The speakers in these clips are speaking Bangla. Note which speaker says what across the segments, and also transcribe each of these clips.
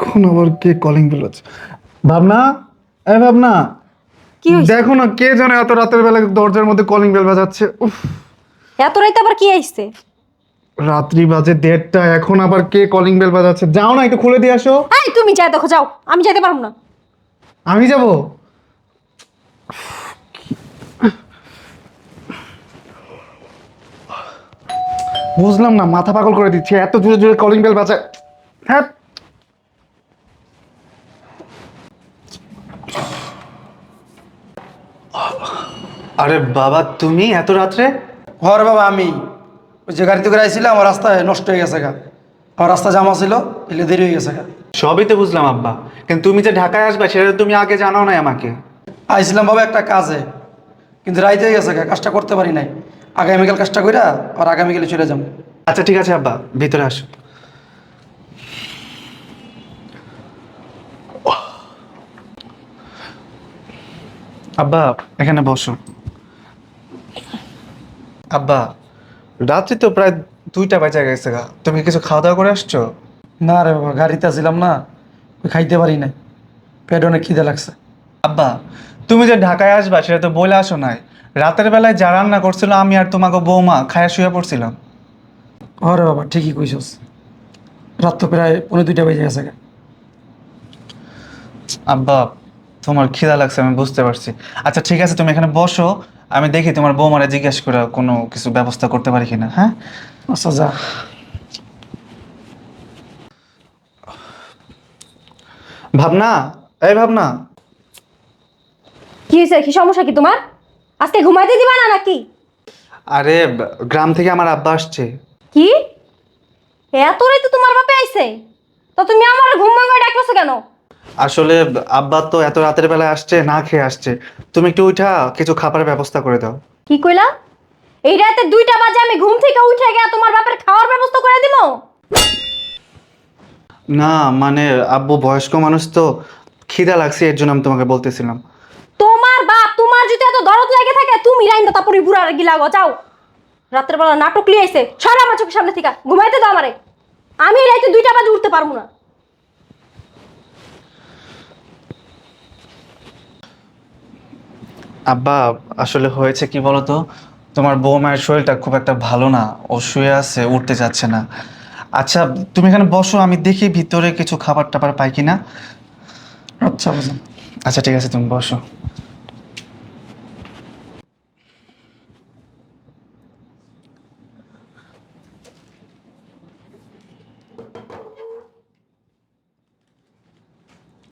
Speaker 1: এখন আবার কে কলিং বেল আছে? ভাবনা? এ ভাবনা!
Speaker 2: কি
Speaker 1: দেখো না কে জানে এত রাতের বেলা দরজার মধ্যে কলিং বেল বাজাচ্ছে। উফ!
Speaker 2: এত রাইতে আবার কি আইছে?
Speaker 1: রাত্রি বাজে দেড়টা এখন আবার কে কলিং বেল বাজাচ্ছে? যাও না একটু খুলে দিয়ে আসো।
Speaker 2: এই তুমি যাই দেখো যাও। আমি যাইতে পারব না।
Speaker 1: আমি যাব? বুঝলাম না মাথা পাগল করে দিচ্ছে এত জোরে জোরে কলিং বেল বাজায় হ্যাঁ আরে বাবা তুমি এত রাত্রে?
Speaker 3: হরে বাবা আমি। ওই যে গাড়িতে করে আইছিলাম আমার রাস্তায় নষ্ট হয়ে গেছে গা। আমার রাস্তা জামা ছিল এলে দেরি হয়ে গেছে গা।
Speaker 1: সবই তো বুঝলাম আব্বা। কিন্তু তুমি যে ঢাকায় আসবে সেটা তুমি আগে জানাও নাই আমাকে।
Speaker 3: আইছিলাম বাবা একটা কাজে কিন্তু রাইতে হয়ে গেছে গা কাজটা করতে পারি নাই। আগামীকাল কাজটা কইরা আর আগামীকালে চলে যাব।
Speaker 1: আচ্ছা ঠিক আছে আব্বা ভিতরে আসো। আব্বা এখানে বসো। আব্বা রাত্রি তো প্রায় দুইটা বাজে গেছে গা। তুমি কি কিছু খাওয়া দাওয়া করে আসছো?
Speaker 3: না রে বাবা গাড়িতে ছিলাম না। খাইতে পারি না পেট অনেক খিদে লাগছে।
Speaker 1: আব্বা তুমি যে ঢাকায় আসবা সেটা তো বলে আসো নাই। রাতের বেলায় যা রান্না করছিল আমি আর তোমাকে বৌমা খায়া শুয়ে পড়ছিলাম।
Speaker 3: হরে বাবা ঠিকই কইছস। রাত তো প্রায় পনেরো দুইটা বেজে গেছে গা।
Speaker 1: আব্বা তোমার খিদা লাগছে আমি বুঝতে পারছি। আচ্ছা ঠিক আছে তুমি এখানে বসো আমি দেখি তোমার বৌমারে জিজ্ঞেস করে কোনো কিছু ব্যবস্থা করতে পারি কিনা হ্যাঁ?
Speaker 3: আচ্ছা যা।
Speaker 1: ভাবনা এই ভাবনা।
Speaker 2: কি হয়েছে? কি সমস্যা কি তোমার? আজকে ঘুমাইতে দিবা না নাকি?
Speaker 1: আরে ব- গ্রাম থেকে আমার আব্বা আসছে।
Speaker 2: কি? এত রাইতে তোমার বাপে আইছে? তো তুমি আমার ঘুম ভাঙা ডাকতেছো কেন?
Speaker 1: আসলে আব্বা তো এত রাতের বেলায় আসছে না খেয়ে আসছে। তুমি একটু উঠা কিছু খাবারের ব্যবস্থা করে দাও।
Speaker 2: কি কইলা? এই রাতে দুইটা বাজে আমি ঘুম থেকে উঠে গিয়ে তোমার বাপের খাওয়ার ব্যবস্থা করে দিব
Speaker 1: না মানে আব্বু বয়স্ক মানুষ তো খিদা লাগছে এর জন্য আমি তোমাকে বলতেছিলাম।
Speaker 2: তোমার বাপ তোমার যদি এত দরদ লাগে থাকে তুমি রাইন দাও তারপরে বুড়া আর গিলাগো যাও। রাতের বেলা নাটক লিয়ে আইছে সারা আমার চোখের সামনে থেকে ঘুমাইতে দাও আমারে। আমি এই রাতে দুইটা বাজে উঠতে পারব না।
Speaker 1: আব্বা আসলে হয়েছে কি বলতো? তোমার বৌমায়ের শরীরটা খুব একটা ভালো না ও শুয়ে আছে উঠতে যাচ্ছে না। আচ্ছা তুমি এখানে বসো আমি দেখি ভিতরে কিছু খাবার টাবার পাই কিনা।
Speaker 3: আচ্ছা বুঝলাম
Speaker 1: আচ্ছা ঠিক আছে তুমি বসো।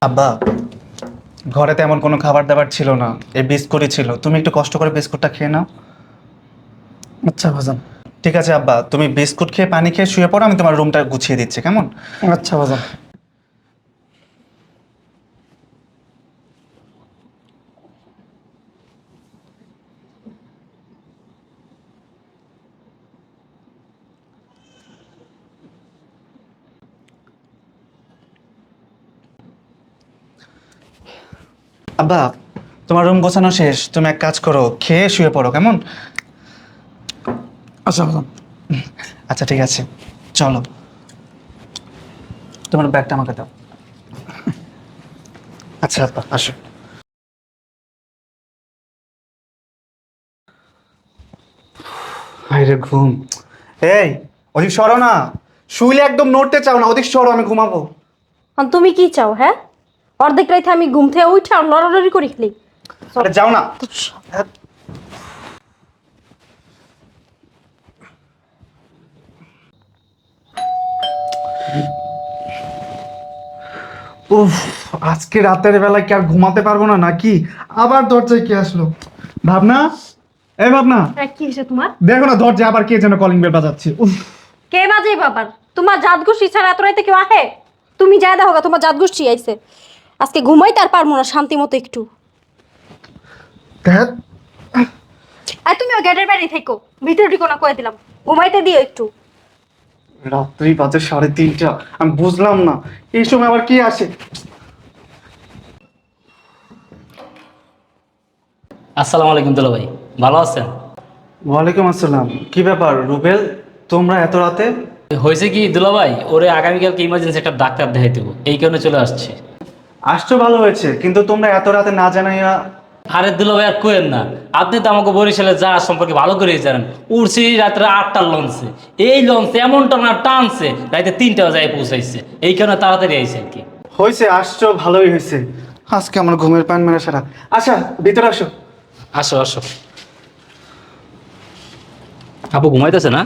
Speaker 1: আব্বা ঘরে তেমন কোনো খাবার দাবার ছিল না এই বিস্কুটই ছিল। তুমি একটু কষ্ট করে বিস্কুটটা খেয়ে নাও।
Speaker 3: আচ্ছা বাজান
Speaker 1: ঠিক আছে আব্বা তুমি বিস্কুট খেয়ে পানি খেয়ে শুয়ে পড়ো আমি তোমার রুমটা গুছিয়ে দিচ্ছি কেমন?
Speaker 3: আচ্ছা বাজান
Speaker 1: আব্বা তোমার রুম গোছানো শেষ। তুমি এক কাজ করো খেয়ে শুয়ে পড়ো কেমন?
Speaker 3: আচ্ছা
Speaker 1: আচ্ছা। ঠিক আছে। চলো। তোমার ব্যাগটা আমাকে দাও। আচ্ছা আব্বা আসো। হাইরে ঘুম। এই ওদিক সরো না। শুইলে একদম নড়তে চাও না ওদিক সরো আমি ঘুমাবো।
Speaker 2: তুমি কি চাও হ্যাঁ? অর্ধেক রাইতে আমি ঘুম থেকে উঠে আর লড়ালড়ি করি খালি।
Speaker 1: আরে যাও না। উফ আজকে রাতের বেলায় কি আর ঘুমাতে পারব না নাকি? আবার দরজায় কে আসলো? ভাবনা? এই ভাবনা?
Speaker 2: কি হয়েছে তোমার?
Speaker 1: দেখো না দরজায় আবার কে যেন কলিং বেল বাজাচ্ছে। উফ।
Speaker 2: কে বাজে বাবার? তোমার জাত গোষ্ঠী ছাড়া এত রাইতে কেউ আহে? তুমি যাই দেখো তোমার জাত গোষ্ঠী আইছে। আজকে ঘুমাইতে আর পারব না শান্তি মতো একটু।
Speaker 1: দেখ
Speaker 2: আর তুমি ওই গেটের বাইরে থেকো ভিতরে ঢুকো না কয়ে দিলাম। ঘুমাইতে দিও একটু।
Speaker 1: রাত্রি বাজে সাড়ে তিনটা আমি বুঝলাম না এই সময় আবার কি আসে?
Speaker 4: আসসালামু আলাইকুম দুলা ভাই ভালো আছেন?
Speaker 1: ওয়ালাইকুম আসসালাম কি ব্যাপার রুবেল তোমরা এত রাতে?
Speaker 4: হয়েছে কি দুলা ভাই ওরে আগামীকালকে ইমার্জেন্সি একটা ডাক্তার দেখাই দেবো এই কারণে চলে আসছে।
Speaker 1: আসছো ভালো হয়েছে কিন্তু তোমরা এত রাতে না জানাইয়া
Speaker 4: আরে দুলাভাই আর কোয়েন না। আপনি তো আমাকে বরিশালে যা সম্পর্কে ভালো করে জানেন। উঠছি রাত্রে আটটার লঞ্চে। এই লঞ্চে এমন টানা টানছে রাতে তিনটা যায় পৌঁছাইছে। এই কারণে তাড়াতাড়ি আইছে আর কি।
Speaker 1: হয়েছে আসছো ভালোই হয়েছে। আজকে আমার ঘুমের পান মেরে সারা। আচ্ছা ভিতরে আসো।
Speaker 4: আসো আসো। আপু ঘুমাইতেছে না?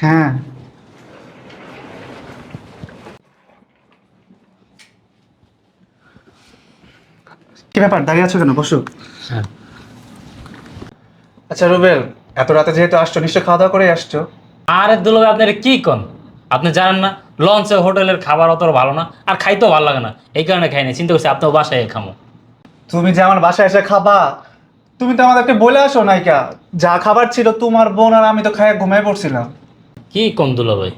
Speaker 1: হ্যাঁ। কি ব্যাপার দাঁড়িয়ে আছো কেন? বসো।
Speaker 4: হ্যাঁ।
Speaker 1: আচ্ছা রুবেল এত রাতে যেহেতু আসছো নিশ্চয় খাওয়া দাওয়া করে আসছো?
Speaker 4: আরে দুলাভাই আপনার কি কন? আপনি জানেন না লঞ্চে হোটেলের খাবার অত ভালো না আর খাইতেও ভালো লাগে না। এই কারণে খাই না চিন্তা করছি আপনার বাসায় খামো।
Speaker 1: তুমি যে আমার বাসায় এসে খাবা তুমি তো আমাদেরকে বলে আসো নাইকা যা খাবার ছিল তোমার বোন আর আমি তো খাইয়ে ঘুমিয়ে পড়ছিলাম।
Speaker 4: কি কম দুলাভাই?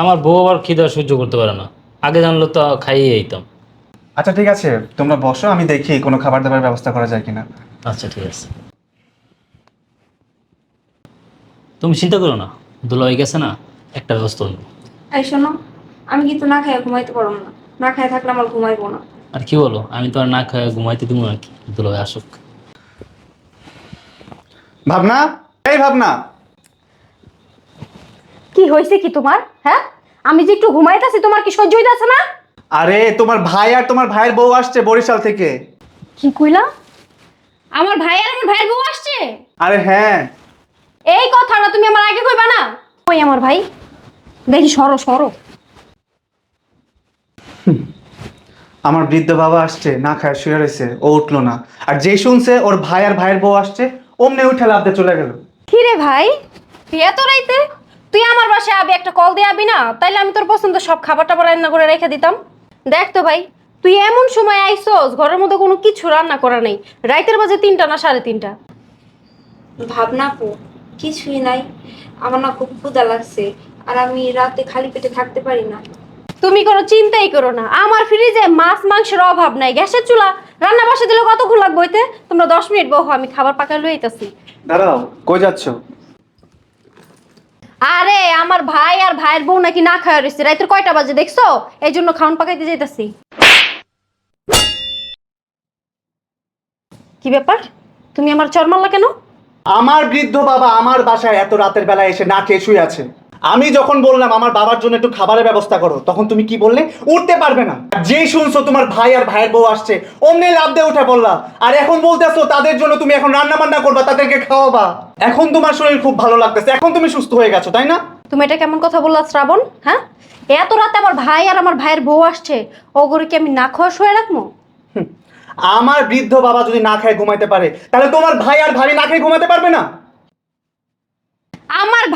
Speaker 4: আমার বউ আবার খিদা সহ্য করতে পারে না। আগে জানলো তো খাইয়ে যেতাম
Speaker 1: আচ্ছা ঠিক আছে। তোমরা বসো আমি দেখি কোনো খাবার দাবার ব্যবস্থা করা যায় কিনা।
Speaker 4: আচ্ছা ঠিক আছে। তুমি চিন্তা করো না দুলাভাই গেছে না একটা ব্যবস্থা করব
Speaker 5: এই শোনো আমি কিন্তু না খাইয়া ঘুমাইতে পারব না। না খাইয়া থাকলে আমার ঘুমাইবো না।
Speaker 4: আর কি বলো আমি তো আর না খাই ঘুমাইতে দিব না কি দুলাভাই আসুক।
Speaker 1: ভাবনা? এই ভাবনা।
Speaker 2: কি হয়েছে কি তোমার হ্যাঁ? আমি যে একটু ঘুমাইতেছি তোমার কি সহ্য হইতাছে না?
Speaker 1: আরে তোমার ভাই আর তোমার ভাইয়ের বউ আসছে বরিশাল থেকে।
Speaker 2: কি কইলা? আমার ভাই আর আমার ভাইয়ের বউ আসছে?
Speaker 1: আরে হ্যাঁ।
Speaker 2: এই কথাটা তুমি আমার আগে কইবা না? ওই আমার ভাই? দেখি সরো সরো।
Speaker 1: আমার বৃদ্ধ বাবা আসছে না খায় শুয়ে রয়েছে ও উঠল না। আর যে শুনছে ওর ভাই আর ভাইয়ের বউ আসছে অমনি উঠে লাভতে চলে গেল।
Speaker 2: কি রে ভাই? তুই এত রাইতে? তুই আমার বাসায় আবি একটা কল দিয়ে আবি না? তাইলে আমি তোর পছন্দ সব খাবার টাবার রান্না করে রেখে দিতাম। দেখ তো ভাই তুই এমন সময় আইসোস ঘরের মধ্যে কোনো কিছু রান্না করা নেই। রাইতের বাজে তিনটা না সাড়ে তিনটা?
Speaker 5: ভাবনা পো কিছুই নাই। আমার না খুব ক্ষুদা লাগছে আর আমি রাতে খালি পেটে থাকতে পারি না।
Speaker 2: তুমি কোনো চিন্তাই করো না। আমার ফ্রিজে মাছ মাংসের অভাব নাই। গ্যাসের চুলা রান্না বসে দিলে কতক্ষণ লাগবে হইতে তোমরা দশ মিনিট বহু আমি খাবার পাকায় লই আইতাছি
Speaker 1: দাঁড়াও কই যাচ্ছ?
Speaker 2: আরে, আমার ভাই আর ভাইয়ের বউ নাকি না খাওয়া রয়েছে। রাতের কয়টা বাজে, দেখছ? এই জন্য খাউন পাকাইতে যাইতাছি। কি ব্যাপার? তুমি আমার চরমাল্লা কেন?
Speaker 1: আমার বৃদ্ধ বাবা আমার বাসায় এত রাতের বেলায় এসে না খেয়ে শুয়ে আছে। আমি যখন বললাম আমার বাবার জন্য একটু খাবারের ব্যবস্থা করো তখন তুমি কি বললে? উঠতে পারবে না। যেই শুনছো তোমার ভাই আর ভাইয়ের বউ আসছে অমনি লাভ দিয়ে উঠে বললা আর এখন বলতেছো তাদের জন্য তুমি এখন রান্না বান্না করবা তাদেরকে খাওয়াবা। এখন তোমার শরীর খুব ভালো লাগতেছে এখন তুমি সুস্থ হয়ে গেছো তাই না?
Speaker 2: তুমি এটা কেমন কথা বললা শ্রাবণ? হ্যাঁ? এত রাতে আমার ভাই আর আমার ভাইয়ের বউ আসছে ওগুলো কি আমি না খাওয়া শুয়ে রাখব?
Speaker 1: আমার বৃদ্ধ বাবা যদি না খায় ঘুমাইতে পারে তাহলে তোমার ভাই আর ভাবি না খেয়ে ঘুমাতে পারবে না?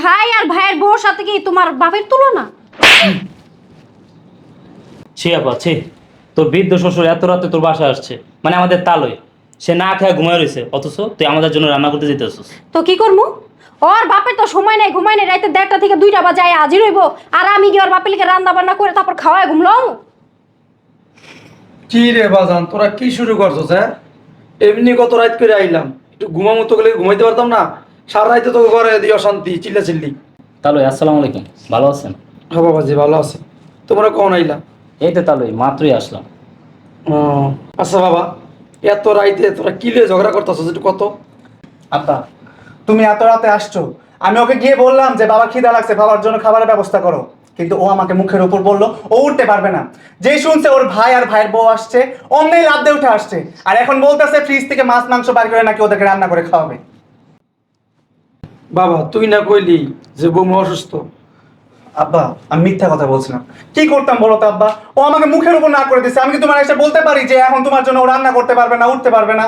Speaker 2: ভাই আর ভাইয়ের বউর সাথে কি তোমার বাপের তুলনা?
Speaker 4: ছি আপা ছি। তোর বৃদ্ধ শ্বশুর এত রাতে তোর বাসা আসছে। মানে আমাদের তালই। সে না খায় ঘুমায় রয়েছে। অথচ তুই আমাদের জন্য রান্না করতে যেতে আসছিস।
Speaker 2: তো কি করব ওর বাপের তো সময় নেই ঘুমাই নেই। রাইতে দেড়টা থেকে দুইটা বাজায় হাজির হইব। আর আমি কি ওর বাপের লিখে রান্না বান্না করে তারপর খাওয়ায় ঘুমলাম।
Speaker 3: কি রে বাজান তোরা কি শুরু করছ হ্যাঁ? এমনি কত রাত করে আইলাম। একটু ঘুমামো তো গেলে ঘুমাইতে পারতাম না। সারা রাইতে তো ঘরে দিয়ে অশান্তি চিল্লা চিল্লি
Speaker 4: তালই আসসালামু আলাইকুম। ভালো আছেন?
Speaker 3: হ্যাঁ বাবাজি ভালো আছে। তোমরা কখন আইলা?
Speaker 4: এই তো তালই মাত্রই আসলাম।
Speaker 3: ও আচ্ছা বাবা এত রাইতে তোরা কি লিয়ে ঝগড়া করতেছো একটু কত?
Speaker 1: আব্বা তুমি এত রাতে আসছো। আমি ওকে গিয়ে বললাম যে বাবা খিদা লাগছে বাবার জন্য খাবারের ব্যবস্থা করো। কিন্তু ও আমাকে মুখের উপর বলল ও উঠতে পারবে না। যেই শুনছে ওর ভাই আর ভাইয়ের বউ আসছে অমনি লাভ দিয়ে উঠে আসছে। আর এখন বলতেছে ফ্রিজ থেকে মাছ মাংস বার করে নাকি ওদেরকে রান্না করে খাওয়াবে।
Speaker 3: বাবা তুই না কইলি যে বৌমা অসুস্থ।
Speaker 1: আব্বা আমি মিথ্যা কথা বলছিলাম। কি করতাম বলো তো আব্বা? ও আমাকে মুখের উপর না করে দিচ্ছে আমি কি তোমার এসে বলতে পারি যে এখন তোমার জন্য ও রান্না করতে পারবে না উঠতে পারবে না?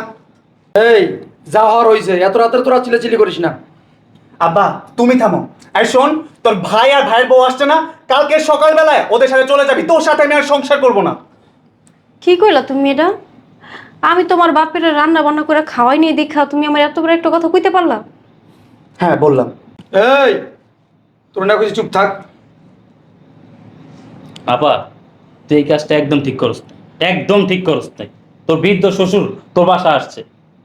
Speaker 3: এই যা হওয়ার হয়েছে এত রাতের তোরা চিল্লাচিল্লি করিস না।
Speaker 1: আব্বা তুমি থামো। আর শোন তোর ভাই আর ভাইয়ের বউ আসছে না কালকে সকালবেলায় ওদের সাথে চলে যাবি। তোর সাথে আমি আর সংসার করব না।
Speaker 2: কি কইলা তুমি এটা আমি তোমার বাপের রান্না বান্না করে খাওয়াই নিয়ে দেখা তুমি আমার এত বড় একটা কথা কইতে পারলা?
Speaker 1: হ্যাঁ বললাম।
Speaker 3: এই তোর না কিছু চুপ থাক।
Speaker 4: আপা তুই এই কাজটা একদম ঠিক করস না। একদম ঠিক করস তাই তোর বৃদ্ধ শ্বশুর তোর বাসা আসছে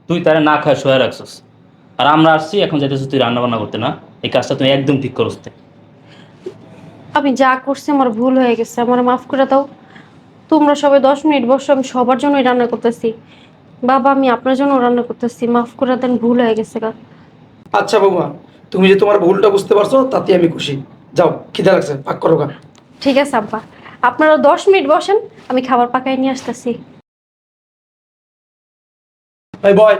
Speaker 4: তুই তারা না খায় শোয়া রাখছিস। আর আমরা আসছি এখন যাইতেছিস তুই রান্না বান্না করতে না? এই কাজটা তুই একদম ঠিক করস তাই
Speaker 2: আমি যা করছি আমার ভুল হয়ে গেছে আমার মাফ করে দাও। তোমরা সবাই দশ মিনিট বসো আমি সবার জন্যই রান্না করতেছি। বাবা আমি আপনার জন্য রান্না করতেছি মাফ করে দেন ভুল হয়ে গেছে গা।
Speaker 3: আচ্ছা বৌমা তুমি যে তোমার ভুলটা বুঝতে পারছ তাতে আমি খুশি। যাও খিদে লাগছে পাক করো গা।
Speaker 2: ঠিক আছে আব্বা। আপনারা দশ মিনিট বসেন আমি খাবার পাকাই নিয়ে আসতেছি।
Speaker 3: ভাই বয়